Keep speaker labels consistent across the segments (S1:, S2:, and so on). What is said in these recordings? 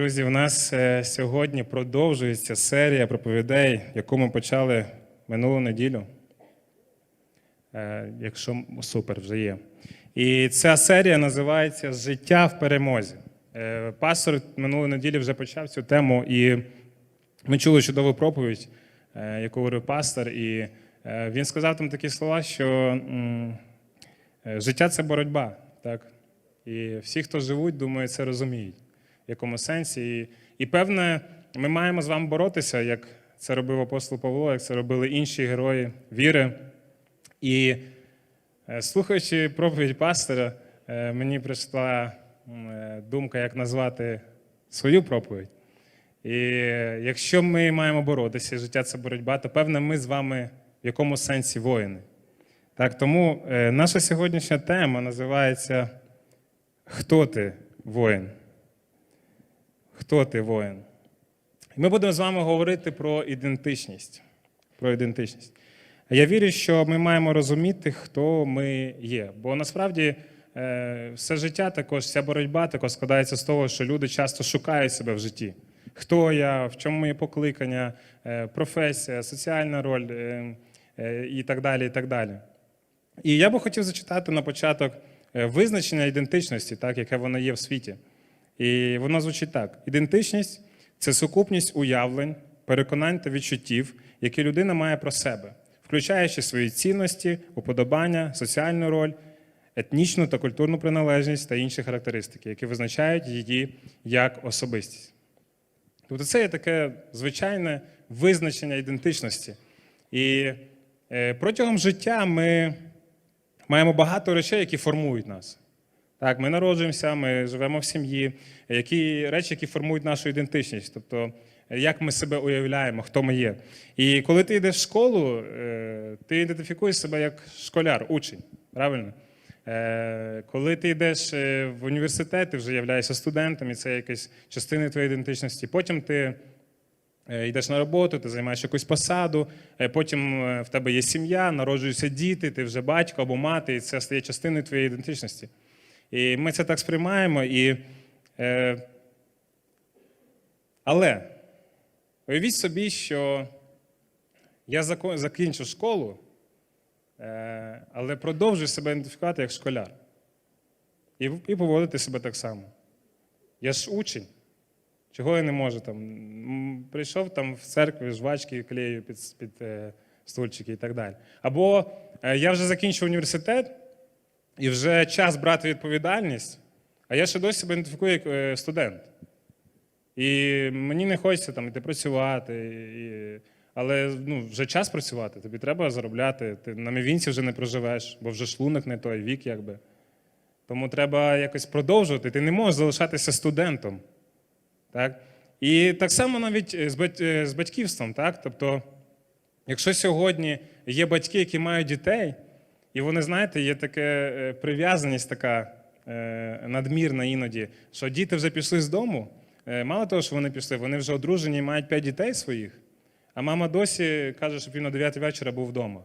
S1: Друзі, у нас е, сьогодні продовжується серія проповідей, яку ми почали минулу неділю. Е, Якщо супер вже є. І ця серія називається Життя в перемозі. Е, Пастор минулої неділі вже почав цю тему, і ми чули чудову проповідь, яку говорив пастор, і він сказав там такі слова, що життя це боротьба. Так? І всі, хто живуть, думаю, це розуміють в якому сенсі. І, і певне, ми маємо з вами боротися, як це робив апостол Павло, як це робили інші герої віри. І е, слухаючи проповідь пастора, е, мені прийшла е, думка, як назвати свою проповідь. І якщо ми маємо боротися, життя це боротьба, то певне, ми з вами в якому сенсі воїни. Так, тому наша сьогоднішня тема називається Хто ти воїн? Хто ти воїн? Ми будемо з вами говорити про ідентичність. Про ідентичність. Я вірю, що ми маємо розуміти, хто ми є. Бо насправді е, все життя також, вся боротьба також складається з того, що люди часто шукають себе в житті. Хто я, в чому моє покликання, е, професія, соціальна роль е, і так далі. І так далі. І я би хотів зачитати на початок визначення ідентичності, так, яке воно є в світі. І воно звучить так: ідентичність це сукупність уявлень, переконань та відчуттів, які людина має про себе, включаючи свої цінності, уподобання, соціальну роль, етнічну та культурну приналежність та інші характеристики, які визначають її як особистість. Тобто це є таке звичайне визначення ідентичності. І е, протягом життя ми маємо багато речей, які формують нас. Так, ми народжуємося, ми живемо в сім'ї, які речі, які формують нашу ідентичність, тобто як ми себе уявляємо, хто ми є. І коли ти йдеш в школу, е, ти ідентифікуєш себе як школяр, учень, правильно? Е, Коли ти йдеш е, в університет, ти вже являєшся студентом, і це якась частина твоєї ідентичності. Потім ти Йдеш на роботу, ти займаєш якусь посаду, потім в тебе є сім'я, народжуються діти, ти вже батько або мати, і це стає частиною твоєї ідентичності. І ми це так сприймаємо. І, е, але уявіть собі, що я закінчу школу, е, але продовжую себе ідентифікувати як школяр. І, і поводити себе так само. Я ж учень. Чого я не можу там? Прийшов там в церкві, жвачки клею під, під е, стульчики і так далі. Або е, я вже закінчив університет, і вже час брати відповідальність, а я ще досі себе ідентифікую як е, студент. І мені не хочеться там іти працювати, і, але ну, вже час працювати, тобі треба заробляти. Ти на мівінці вже не проживеш, бо вже шлунок не той вік, якби. Тому треба якось продовжувати. Ти не можеш залишатися студентом. Так? І так само навіть е, е, з батьківством. Так? Тобто, якщо сьогодні є батьки, які мають дітей, і вони, знаєте, є така е, прив'язаність така е, надмірна іноді, що діти вже пішли з дому. е, Мало того, що вони пішли, вони вже одружені і мають п'ять дітей своїх, а мама досі каже, щоб він на 9 вечора був вдома.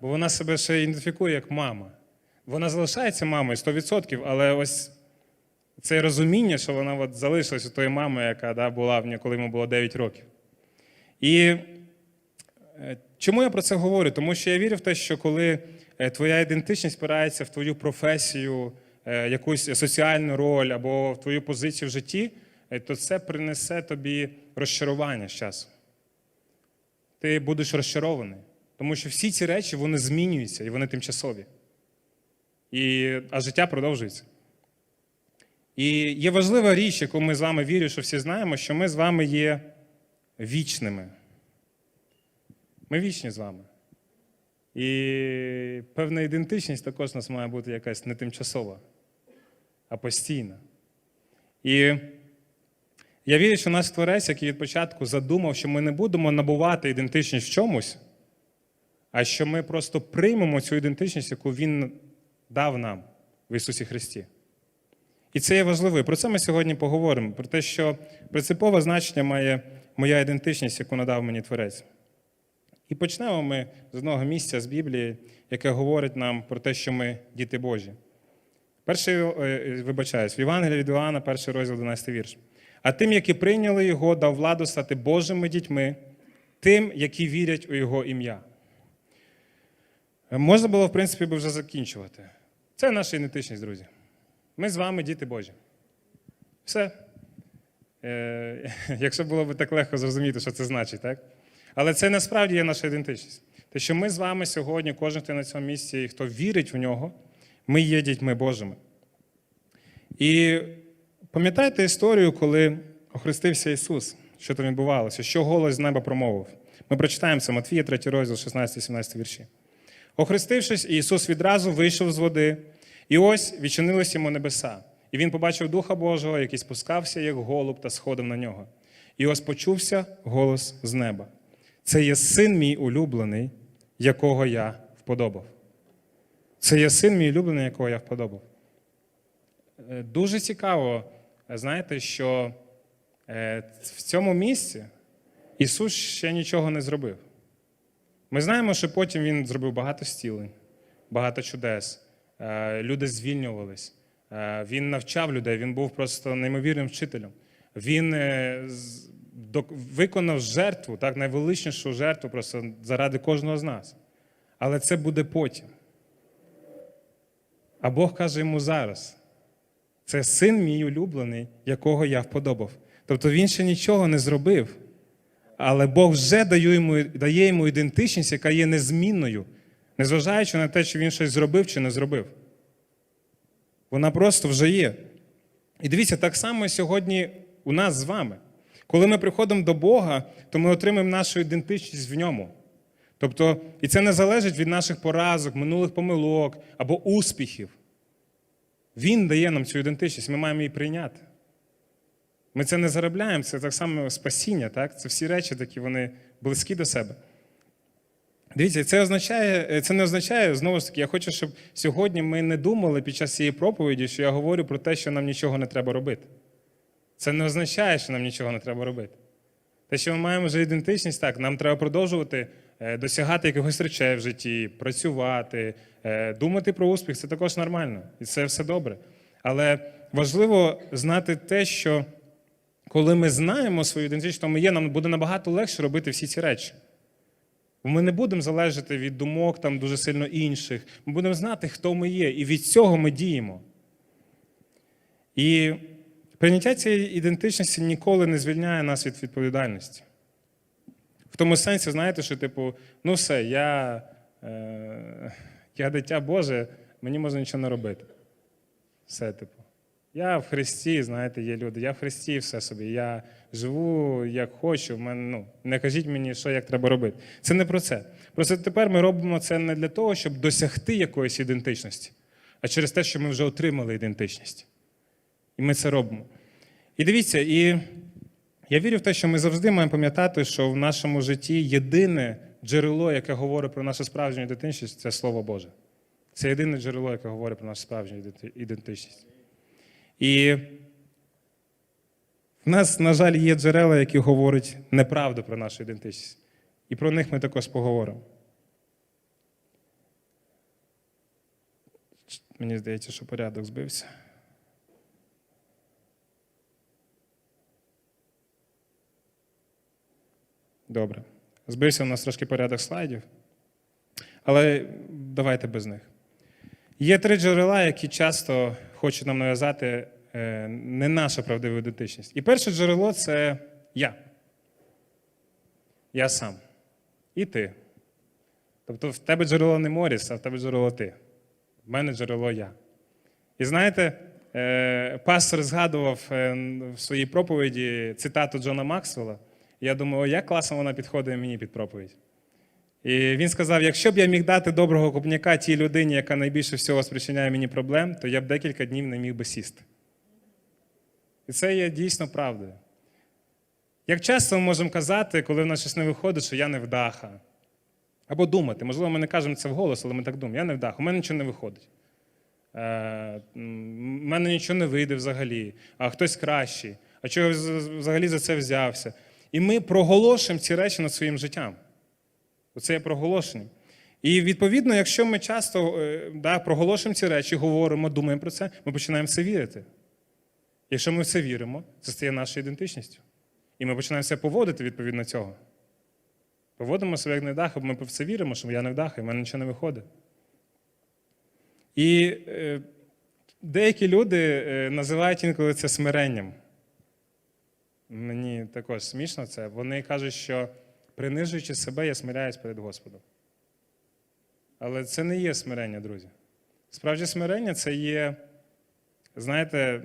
S1: Бо вона себе ще ідентифікує як мама. Вона залишається мамою 100%, але ось це розуміння, що вона от залишилась у тої мами, яка да, була в ній, коли йому було 9 років. І чому я про це говорю? Тому що я вірю в те, що коли е, твоя ідентичність спирається в твою професію, е, якусь соціальну роль або в твою позицію в житті, е, то це принесе тобі розчарування з часом. Ти будеш розчарований. Тому що всі ці речі вони змінюються і вони тимчасові. І, а життя продовжується. І є важлива річ, яку ми з вами вірю, що всі знаємо, що ми з вами є вічними. Ми вічні з вами. І певна ідентичність також у нас має бути якась не тимчасова, а постійна. І я вірю, що наш творець, який від початку задумав, що ми не будемо набувати ідентичність в чомусь, а що ми просто приймемо цю ідентичність, яку Він дав нам в Ісусі Христі. І це є важливо. І про це ми сьогодні поговоримо. Про те, що принципове значення має моя ідентичність, яку надав мені Творець. І почнемо ми з одного місця з Біблії, яке говорить нам про те, що ми діти Божі. Перший, е, е, вибачаюсь, в Євангелії від Іоанна, перший розділ, 12 вірш. А тим, які прийняли його, дав владу стати Божими дітьми, тим, які вірять у Його ім'я. Можна було, в принципі, би вже закінчувати. Це наша ідентичність, друзі. Ми з вами діти Божі. Все. Е, якщо було б так легко зрозуміти, що це значить, так? Але це насправді є наша ідентичність. Те, що ми з вами сьогодні, кожен, хто на цьому місці, і хто вірить в нього, ми є дітьми Божими. І пам'ятаєте історію, коли охрестився Ісус, що там відбувалося, що голос з неба промовив? Ми прочитаємо це Матвія, 3 розділ, 16-17 вірші. Охрестившись, Ісус відразу вийшов з води, і ось відчинились йому небеса. І він побачив Духа Божого, який спускався, як голуб, та сходив на нього. І ось почувся голос з неба. Це є син мій улюблений, якого я вподобав. Це є син мій улюблений, якого я вподобав. Е, Дуже цікаво, е, знаєте, що е, в цьому місці Ісус ще нічого не зробив. Ми знаємо, що потім Він зробив багато стілень, багато чудес. Люди звільнювались. Він навчав людей, він був просто неймовірним вчителем. Він виконав жертву, так, найвеличнішу жертву просто заради кожного з нас. Але це буде потім. А Бог каже йому зараз: це син мій улюблений, якого я вподобав. Тобто він ще нічого не зробив, але Бог вже дає йому, дає йому ідентичність, яка є незмінною, незважаючи на те, чи він щось зробив чи не зробив. Вона просто вже є. І дивіться, так само сьогодні у нас з вами. Коли ми приходимо до Бога, то ми отримаємо нашу ідентичність в ньому. Тобто, і це не залежить від наших поразок, минулих помилок або успіхів. Він дає нам цю ідентичність, ми маємо її прийняти. Ми це не заробляємо, це так само спасіння, так? Це всі речі такі, вони близькі до себе. Дивіться, це означає, це не означає, знову ж таки, я хочу, щоб сьогодні ми не думали під час цієї проповіді, що я говорю про те, що нам нічого не треба робити. Це не означає, що нам нічого не треба робити. Те, що ми маємо вже ідентичність, так, нам треба продовжувати е, досягати якихось речей в житті, працювати, е, думати про успіх це також нормально, і це все добре. Але важливо знати те, що коли ми знаємо свою ідентичність, хто ми є, нам буде набагато легше робити всі ці речі. Ми не будемо залежати від думок там дуже сильно інших. Ми будемо знати, хто ми є, і від цього ми діємо. І прийняття цієї ідентичності ніколи не звільняє нас від відповідальності. В тому сенсі, знаєте, що, типу, ну все, я, е, я дитя Боже, мені можна нічого не робити. Все, типу. Я в Христі, знаєте, є люди, я в Христі все собі. Я живу як хочу. В ну, не кажіть мені, що як треба робити. Це не про це. Просто тепер ми робимо це не для того, щоб досягти якоїсь ідентичності, а через те, що ми вже отримали ідентичність. І ми це робимо. І дивіться, і я вірю в те, що ми завжди маємо пам'ятати, що в нашому житті єдине джерело, яке говорить про нашу справжню ідентичність, це Слово Боже. Це єдине джерело, яке говорить про нашу справжню ідентичність. І в нас, на жаль, є джерела, які говорять неправду про нашу ідентичність. І про них ми також поговоримо. Мені здається, що порядок збився. Добре. Збився у нас трошки порядок слайдів. Але давайте без них. Є три джерела, які часто хочуть нам нав'язати е, не нашу правдиву ідентичність. І перше джерело це я. Я сам. І ти. Тобто в тебе джерело не Моріс, а в тебе джерело ти. В мене джерело я. І знаєте, е, пастор згадував е, в своїй проповіді цитату Джона Максвелла. Я думаю, о, як класно вона підходить мені під проповідь. І він сказав: якщо б я міг дати доброго купняка тій людині, яка найбільше всього спричиняє мені проблем, то я б декілька днів не міг би сісти. І це є дійсно правдою. Як часто ми можемо казати, коли в нас щось не виходить, що я не вдаха. Або думати, можливо, ми не кажемо це вголос, але ми так думаємо, я не вдаха, у мене нічого не виходить. Е, У мене нічого не вийде взагалі, а хтось кращий, а чого взагалі за це взявся. І ми проголошуємо ці речі над своїм життям. Оце є проголошення. І відповідно, якщо ми часто е, да, проголошуємо ці речі, говоримо, думаємо про це, ми починаємо це вірити. Якщо ми в це віримо, це стає нашою ідентичністю. І ми починаємо себе поводити відповідно цього. Поводимо себе як невдаха, бо ми в це віримо, що я невдаха, і в мене нічого не виходить. І е, деякі люди е, називають інколи це смиренням. Мені також смішно це. Вони кажуть, що принижуючи себе, я смиряюсь перед Господом. Але це не є смирення, друзі. Справді смирення це є, знаєте,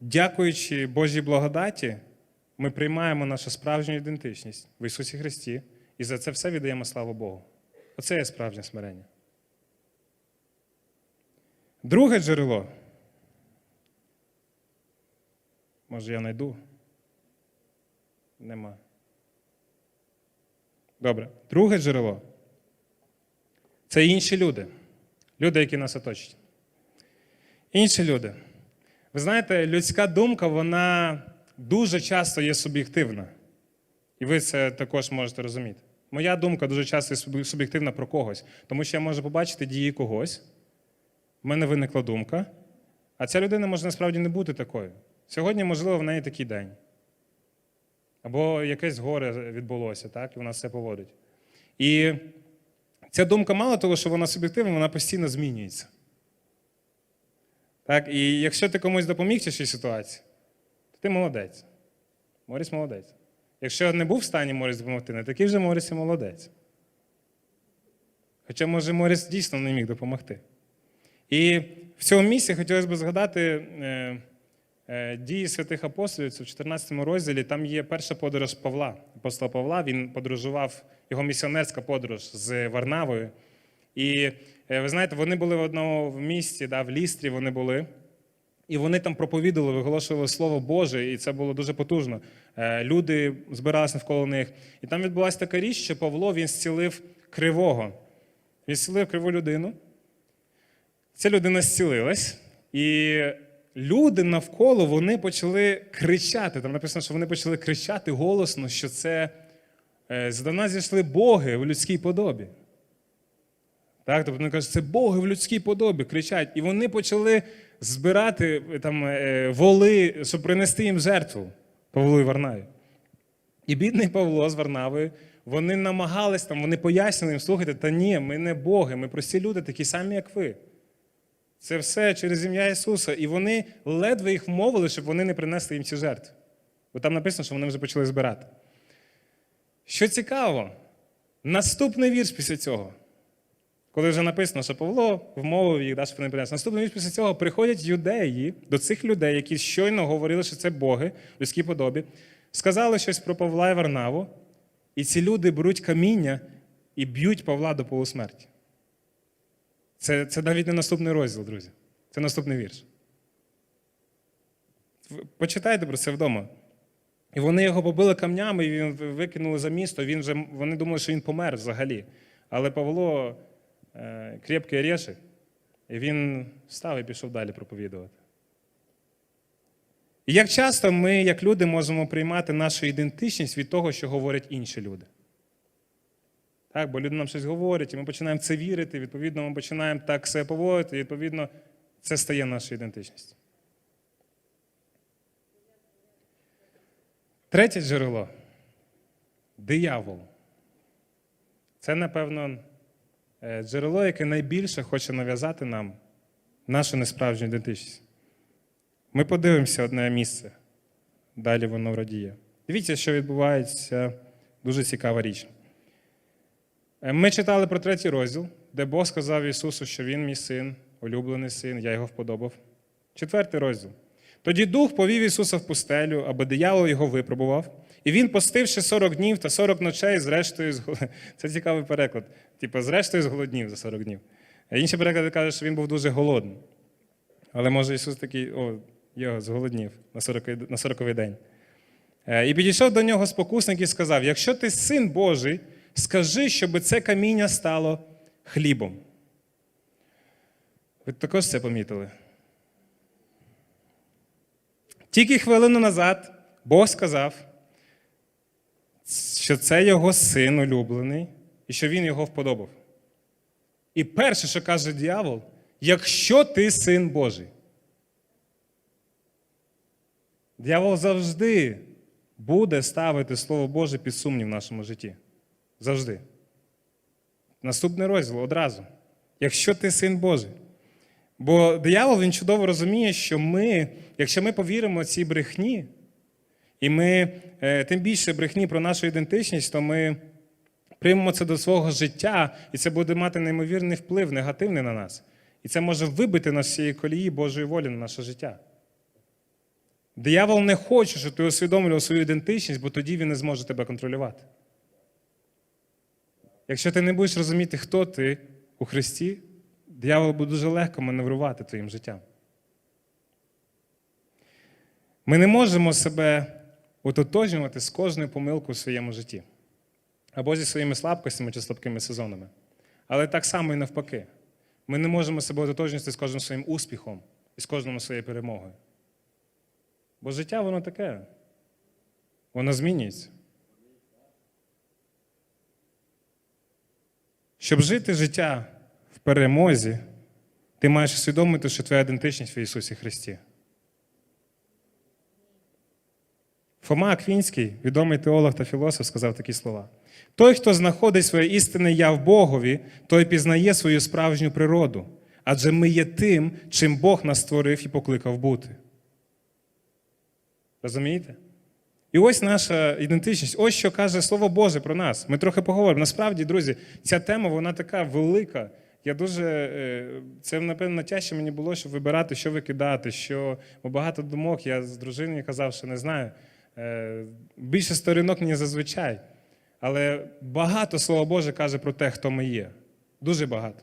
S1: дякуючи Божій благодаті, ми приймаємо нашу справжню ідентичність в Ісусі Христі і за це все віддаємо славу Богу. Оце є справжнє смирення. Друге джерело. Може, я знайду? Нема. Добре. Друге джерело. Це інші люди. Люди, які нас оточують. Інші люди. Ви знаєте, людська думка, вона дуже часто є суб'єктивна. І ви це також можете розуміти. Моя думка дуже часто є суб'єктивна про когось, тому що я можу побачити дії когось. В мене виникла думка, а ця людина може насправді не бути такою. Сьогодні, можливо, в неї такий день. Або якесь горе відбулося, так, і вона все поводить. І ця думка мало того, що вона суб'єктивна, вона постійно змінюється. Так, І якщо ти комусь допоміг цій ситуації, то ти молодець. Моріс молодець. Якщо не був в стані Моріс допомогти, не такий вже Моріс і молодець. Хоча, може, Моріс дійсно не міг допомогти. І в цьому місці хотілося б згадати е, дії святих апостолів, це в 14 розділі, там є перша подорож Павла, апостола Павла. Він подорожував, його місіонерська подорож з Варнавою. І е, ви знаєте, вони були в одному в місті, да, в Лістрі вони були. І вони там проповідували, виголошували Слово Боже, і це було дуже потужно. Е, Люди збиралися навколо них. І там відбулася така річ, що Павло він зцілив кривого. Він зцілив криву людину. Ця людина зцілилась, і люди навколо вони почали кричати. Там написано, що вони почали кричати голосно, що це е, з нас зійшли боги в людській подобі. Так, тобто вони кажуть, це боги в людській подобі кричать. І вони почали збирати там е, воли, щоб принести їм жертву Павлу і Варнаві. І бідний Павло з Варнавою, вони намагались там, вони пояснили їм, слухайте, та ні, ми не боги, ми прості люди, такі самі, як ви. Це все через ім'я Ісуса. І вони ледве їх вмовили, щоб вони не принесли їм ці жертви. Бо там написано, що вони вже почали збирати. Що цікаво, наступний вірш після цього. Коли вже написано, що Павло вмовив їх, да, щоб вони принесли. Наступний вірш після цього приходять юдеї до цих людей, які щойно говорили, що це боги людській подобі, сказали щось про Павла і Варнаву, і ці люди беруть каміння і б'ють Павла до полусмерті. Це, це навіть не наступний розділ, друзі. Це наступний вірш. Почитайте про це вдома. І вони його побили камнями, і він викинули за місто. Він вже, Вони думали, що він помер взагалі. Але Павло е, крепкий орешек, і він встав і пішов далі проповідувати. І як часто ми, як люди, можемо приймати нашу ідентичність від того, що говорять інші люди. Так, Бо люди нам щось говорять, і ми починаємо це вірити, відповідно, ми починаємо так себе поводити, і відповідно, це стає нашою ідентичністю. Третє джерело диявол. Це, напевно, е, джерело, яке найбільше хоче нав'язати нам нашу несправжню ідентичність. Ми подивимося одне місце. Далі воно вродіє. Дивіться, що відбувається дуже цікава річ. Е, Ми читали про третій розділ, де Бог сказав Ісусу, що Він мій син, улюблений син, я його вподобав. Четвертий розділ. Тоді Дух повів Ісуса в пустелю, аби диявол його випробував. І він, постивши 40 днів та 40 ночей, зрештою, це цікавий переклад. Типу, зрештою зголоднів за 40 днів. Інші переклади кажуть, що він був дуже голодний. Але може Ісус такий, о, його зголоднів на 40 на 40 день. Е, І підійшов до нього спокусник і сказав: якщо ти син Божий, скажи, щоб це каміння стало хлібом. Ви також це помітили? Тільки хвилину назад Бог сказав, що це його син улюблений і що він його вподобав. І перше, що каже дьявол, якщо ти син Божий. Дьявол завжди буде ставити Слово Боже під сумнів в нашому житті. Завжди. Наступний розділ одразу. Якщо ти син Божий. Бо диявол він чудово розуміє, що ми, якщо ми повіримо цій брехні, і ми е, тим більше брехні про нашу ідентичність, то ми приймемо це до свого життя, і це буде мати неймовірний вплив, негативний на нас. І це може вибити нас з цієї колії Божої волі на наше життя. Диявол не хоче, щоб ти усвідомлював свою ідентичність, бо тоді він не зможе тебе контролювати. Якщо ти не будеш розуміти, хто ти у Христі, диявол буде дуже легко маневрувати твоїм життям. Ми не можемо себе ототожнювати з кожною помилкою у своєму житті. Або зі своїми слабкостями чи слабкими сезонами. Але так само і навпаки. Ми не можемо себе ототожнювати з кожним своїм успіхом і з кожною своєю перемогою. Бо життя воно таке. Воно змінюється. Щоб жити життя в перемозі, ти маєш усвідомити, що твоя ідентичність в Ісусі Христі. Фома Аквінський, відомий теолог та філософ, сказав такі слова: той, хто знаходить своє істинне я в Богові, той пізнає свою справжню природу, адже ми є тим, чим Бог нас створив і покликав бути. Розумієте? І ось наша ідентичність, ось що каже Слово Боже про нас. Ми трохи поговоримо. Насправді, друзі, ця тема вона така велика. Я дуже е, це напевно тяжче мені було, щоб вибирати, що викидати, що бо багато думок. Я з дружиною казав, що не знаю. Е, Більше сторінок ні зазвичай. Але багато Слово Боже каже про те, хто ми є. Дуже багато.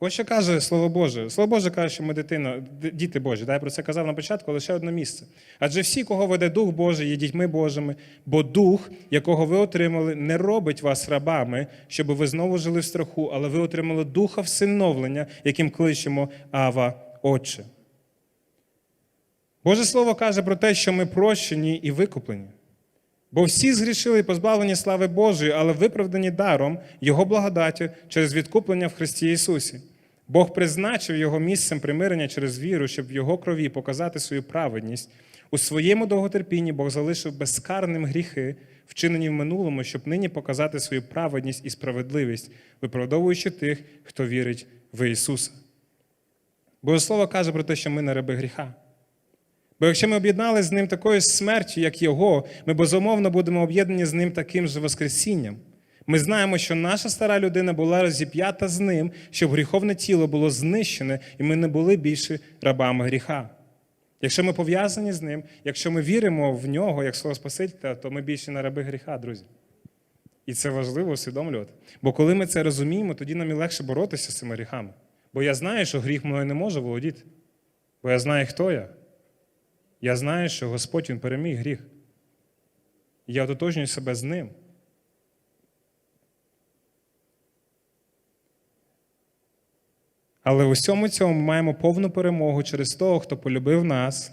S1: Ось що каже Слово Боже. Слово Боже каже, що ми дитина, діти Божі. Да, я про це казав на початку, лише одне місце. Адже всі, кого веде Дух Божий, є дітьми Божими, бо Дух, якого ви отримали, не робить вас рабами, щоб ви знову жили в страху, але ви отримали духа всиновлення, яким кличемо Ава Отче. Боже Слово каже про те, що ми прощені і викуплені. Бо всі згрішили і позбавлені слави Божої, але виправдані даром Його благодаті через відкуплення в Христі Ісусі. Бог призначив Його місцем примирення через віру, щоб в Його крові показати свою праведність. У своєму довготерпінні Бог залишив безкарним гріхи, вчинені в минулому, щоб нині показати свою праведність і справедливість, виправдовуючи тих, хто вірить в Ісуса. Боже Слово каже про те, що ми не раби гріха. Бо якщо ми об'єднали з ним такою смертю, як Його, ми безумовно будемо об'єднані з ним таким же Воскресінням. Ми знаємо, що наша стара людина була розіп'ята з ним, щоб гріховне тіло було знищене, і ми не були більше рабами гріха. Якщо ми пов'язані з ним, якщо ми віримо в нього як свого Спасителя, то ми більше не раби гріха, друзі. І це важливо усвідомлювати. Бо коли ми це розуміємо, тоді нам і легше боротися з цими гріхами. Бо я знаю, що гріх мною не може володіти. Бо я знаю, хто я. Я знаю, що Господь Він переміг гріх. Я ототожнюю себе з ним. Але в усьому цьому ми маємо повну перемогу через того, хто полюбив нас.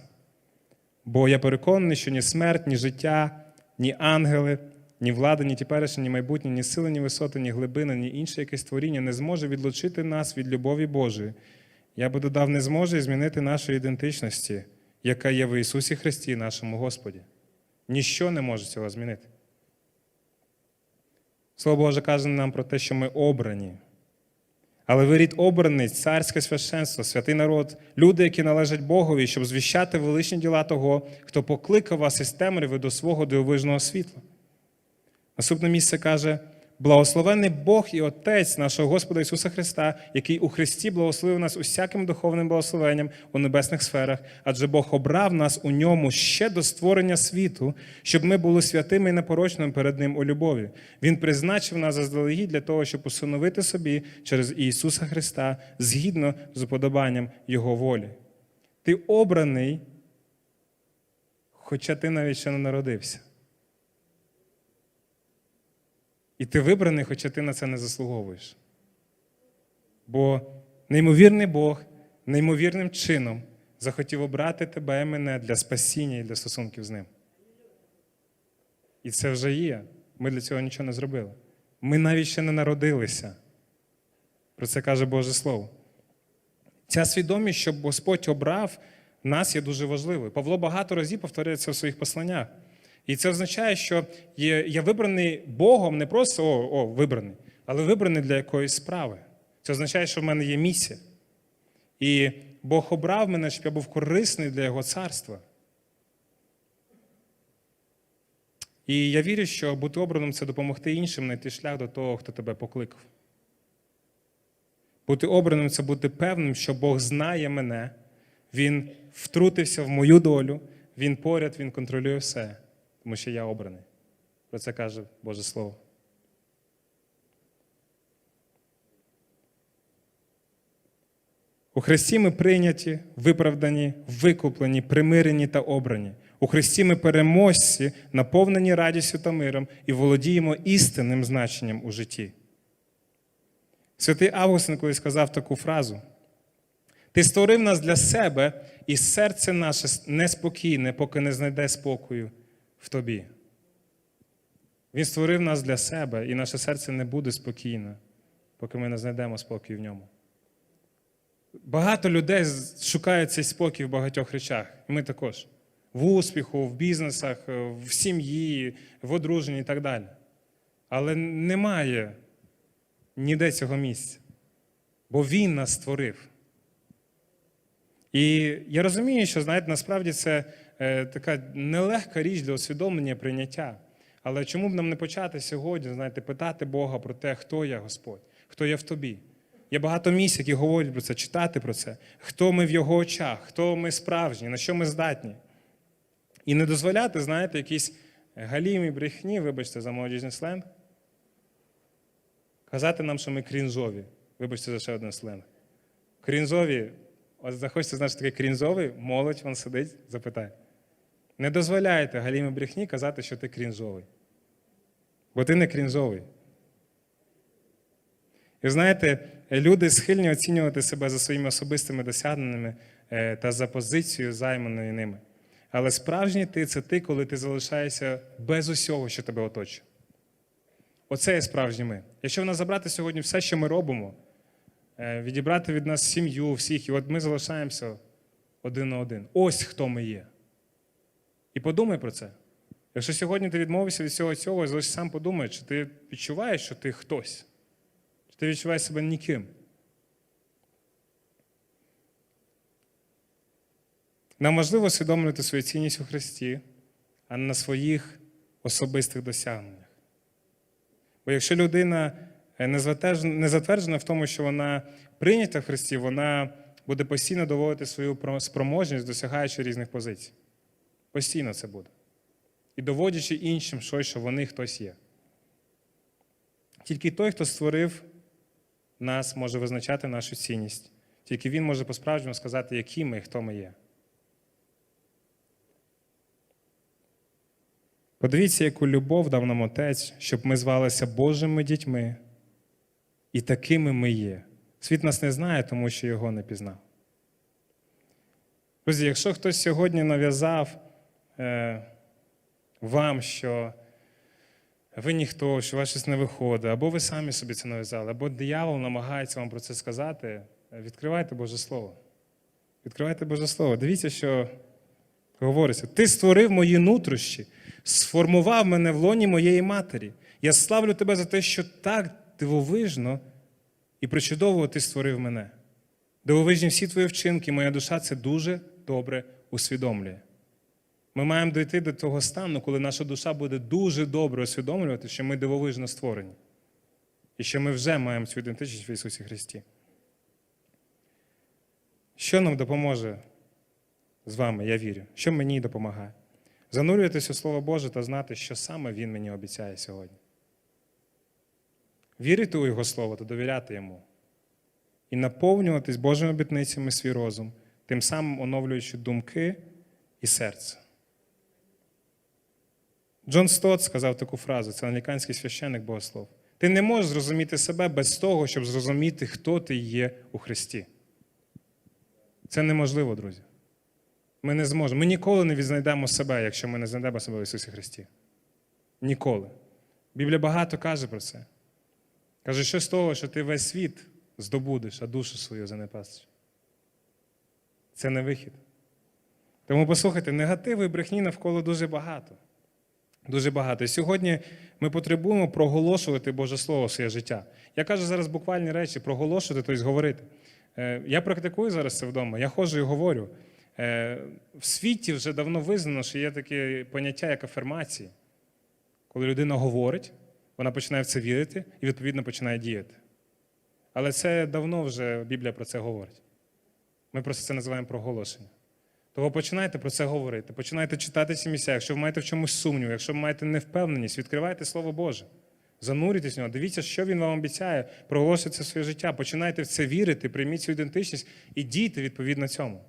S1: Бо я переконаний, що ні смерть, ні життя, ні ангели, ні влада, ні теперішнє, ні майбутнє, ні сили, ні висоти, ні глибина, ні інше якесь творіння не зможе відлучити нас від любові Божої. Я би додав, не зможе змінити нашої ідентичності яка є в Ісусі Христі, нашому Господі. Ніщо не може цього змінити. Слово Боже каже нам про те, що ми обрані. Але ви рід обраний, царське священство, святий народ, люди, які належать Богові, щоб звіщати величні діла того, хто покликав вас із темряви до свого дивовижного світла. Наступне місце каже: Благословений Бог і Отець нашого Господа Ісуса Христа, який у Христі благословив нас усяким духовним благословенням у небесних сферах, адже Бог обрав нас у ньому ще до створення світу, щоб ми були святими і непорочними перед Ним у любові. Він призначив нас заздалегідь для того, щоб усиновити собі через Ісуса Христа згідно з уподобанням Його волі. Ти обраний, хоча ти навіть ще не народився. І ти вибраний, хоча ти на це не заслуговуєш. Бо неймовірний Бог неймовірним чином захотів обрати тебе і мене для спасіння і для стосунків з ним. І це вже є. Ми для цього нічого не зробили. Ми навіть ще не народилися. Про це каже Боже Слово. Ця свідомість, щоб Господь обрав нас, є дуже важливою. Павло багато разів повторює це в своїх посланнях. І це означає, що я вибраний Богом не просто о, о, вибраний, але вибраний для якоїсь справи. Це означає, що в мене є місія. І Бог обрав мене, щоб я був корисний для Його царства. І я вірю, що бути обраним це допомогти іншим знайти шлях до того, хто тебе покликав. Бути обраним це бути певним, що Бог знає мене, Він втрутився в мою долю, Він поряд, Він контролює все, тому що я обраний. Про це каже Боже Слово. У Христі ми прийняті, виправдані, викуплені, примирені та обрані. У Христі ми переможці, наповнені радістю та миром і володіємо істинним значенням у житті. Святий Августин колись сказав таку фразу: Ти створив нас для себе, і серце наше неспокійне, поки не знайде спокою в тобі. Він створив нас для себе, і наше серце не буде спокійне, поки ми не знайдемо спокій в ньому. Багато людей шукають цей спокій в багатьох речах. Ми також. В успіху, в бізнесах, в сім'ї, в одруженні і так далі. Але немає ніде цього місця. Бо Він нас створив. І я розумію, що, знаєте, насправді це е, така нелегка річ для усвідомлення прийняття. Але чому б нам не почати сьогодні, знаєте, питати Бога про те, хто я Господь, хто я в тобі? Є багато місць, які говорять про це, читати про це, хто ми в його очах, хто ми справжні, на що ми здатні. І не дозволяти, знаєте, якісь галімі брехні, вибачте, за молодіжний сленг, казати нам, що ми крінжові. Вибачте за ще один сленг. Крінзові, от захочете знати, що таке крінзовий, молодь вон сидить, запитає. Не дозволяйте галімі брехні казати, що ти крінжовий. Бо ти не крінжовий. І знаєте, люди схильні оцінювати себе за своїми особистими досягненнями е, та за позицією, займаною ними. Але справжній ти це ти, коли ти залишаєшся без усього, що тебе оточує. Оце є справжні ми. Якщо в нас забрати сьогодні все, що ми робимо, е, відібрати від нас сім'ю, всіх, і от ми залишаємося один на один. Ось хто ми є. І подумай про це. Якщо сьогодні ти відмовився від всього цього, залиш сам подумай, чи ти відчуваєш, що ти хтось, чи ти відчуваєш себе ніким. Нам важливо усвідомлювати свою цінність у Христі, а не на своїх особистих досягненнях. Бо якщо людина не затверджена в тому, що вона прийнята в Христі, вона буде постійно доводити свою спроможність, досягаючи різних позицій. Постійно це буде. І доводячи іншим щось, що вони хтось є. Тільки той, хто створив нас, може визначати нашу цінність. Тільки він може по-справжньому сказати, які ми і хто ми є. Подивіться, яку любов дав нам Отець, щоб ми звалися Божими дітьми. І такими ми є. Світ нас не знає, тому що його не пізнав. Друзі, якщо хтось сьогодні нав'язав вам, що ви ніхто, що у вас щось не виходить, або ви самі собі це нав'язали, або диявол намагається вам про це сказати, відкривайте Боже Слово. Відкривайте Боже Слово. Дивіться, що говориться. Ти створив мої нутрощі, сформував мене в лоні моєї матері. Я славлю тебе за те, що так дивовижно і причудово ти створив мене. Дивовижні всі твої вчинки, моя душа це дуже добре усвідомлює. Ми маємо дійти до того стану, коли наша душа буде дуже добре усвідомлювати, що ми дивовижно створені. І що ми вже маємо цю ідентичність в Ісусі Христі. Що нам допоможе з вами, я вірю, що мені допомагає? Занурюватися у Слово Боже та знати, що саме Він мені обіцяє сьогодні. Вірити у Його Слово та довіряти Йому. І наповнюватись Божими обітницями свій розум, тим самим оновлюючи думки і серце. Джон Стот сказав таку фразу: це американський священник богослов. Ти не можеш зрозуміти себе без того, щоб зрозуміти, хто ти є у Христі. Це неможливо, друзі. Ми не зможемо. Ми ніколи не відзнайдемо себе, якщо ми не знайдемо себе в Ісусі Христі. Ніколи. Біблія багато каже про це. Каже, що з того, що ти весь світ здобудеш, а душу свою занепастиш. Це не вихід. Тому послухайте, негативу і брехні навколо дуже багато. Дуже багато. Сьогодні ми потребуємо проголошувати Боже Слово в своє життя. Я кажу зараз буквальні речі, проголошувати, тобто говорити. Е, Я практикую зараз це вдома, я ходжу і говорю. Е, В світі вже давно визнано, що є таке поняття, як афірмації. Коли людина говорить, вона починає в це вірити і, відповідно, починає діяти. Але це давно вже Біблія про це говорить. Ми просто це називаємо проголошення. Того починайте про це говорити, починайте читати ці місця. Якщо ви маєте в чомусь сумнів, якщо ви маєте невпевненість, відкривайте Слово Боже. Занурюйтесь в нього, дивіться, що він вам обіцяє, проголошуйте це своє життя, починайте в це вірити, прийміть цю ідентичність і дійте відповідно цьому.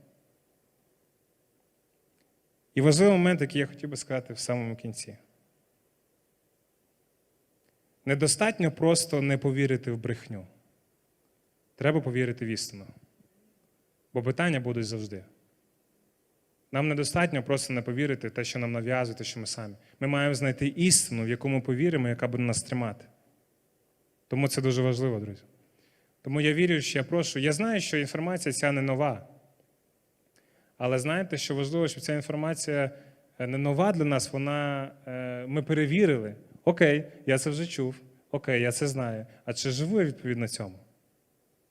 S1: І важливий момент, який я хотів би сказати в самому кінці. Недостатньо просто не повірити в брехню. Треба повірити в істину. Бо питання будуть завжди. Нам недостатньо просто не повірити те, що нам нав'язують, те, що ми самі. Ми маємо знайти істину, в яку ми повіримо, яка буде нас тримати. Тому це дуже важливо, друзі. Тому я вірю, що я прошу. Я знаю, що інформація ця не нова. Але знаєте, що важливо, щоб ця інформація е, не нова для нас, вона е, ми перевірили. Окей, я це вже чув, окей, я це знаю. А чи живу я відповідно цьому?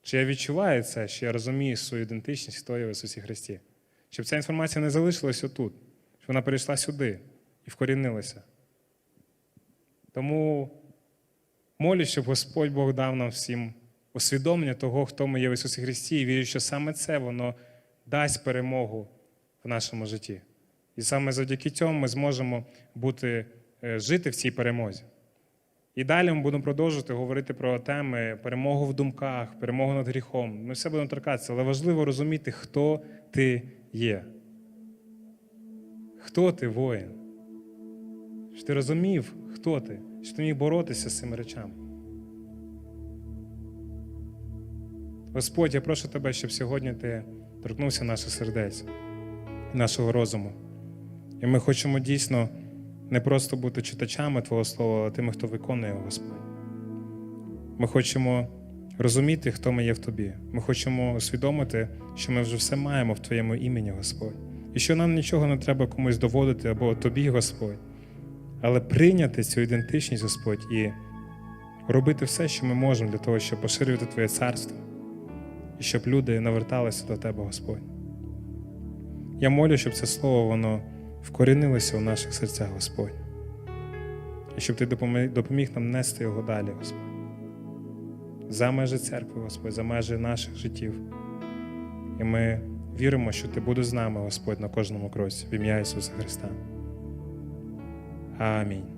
S1: Чи я відчуваю це, що я розумію свою ідентичність, хто я в Ісусі Христі? Щоб ця інформація не залишилась отут, щоб вона перейшла сюди і вкорінилася. Тому молюсь, щоб Господь Бог дав нам всім усвідомлення того, хто ми є в Ісусі Христі, і вірю, що саме це воно дасть перемогу в нашому житті. І саме завдяки цьому ми зможемо бути, е, жити в цій перемозі. І далі ми будемо продовжувати говорити про теми перемогу в думках, перемогу над гріхом. Ми все будемо торкатися, але важливо розуміти, хто ти є. Хто ти воїн? Що ти розумів, хто ти, що ти міг боротися з цими речами. Господь, я прошу тебе, щоб сьогодні ти торкнувся наших сердець, нашого розуму. І ми хочемо дійсно не просто бути читачами Твого Слова, але тими, хто виконує його, Господь. Ми хочемо розуміти, хто ми є в Тобі. Ми хочемо усвідомити, що ми вже все маємо в Твоєму імені, Господь. І що нам нічого не треба комусь доводити або Тобі, Господь, але прийняти цю ідентичність, Господь, і робити все, що ми можемо для того, щоб поширювати Твоє царство і щоб люди наверталися до Тебе, Господь. Я молю, щоб це слово воно вкорінилося у наших серцях, Господь. І щоб Ти допоміг, нам нести його далі, Господь. За межі церкви, Господь, за межі наших життів. І ми віримо, що Ти будеш з нами, Господь, на кожному кроці, в ім'я Ісуса Христа. Амінь.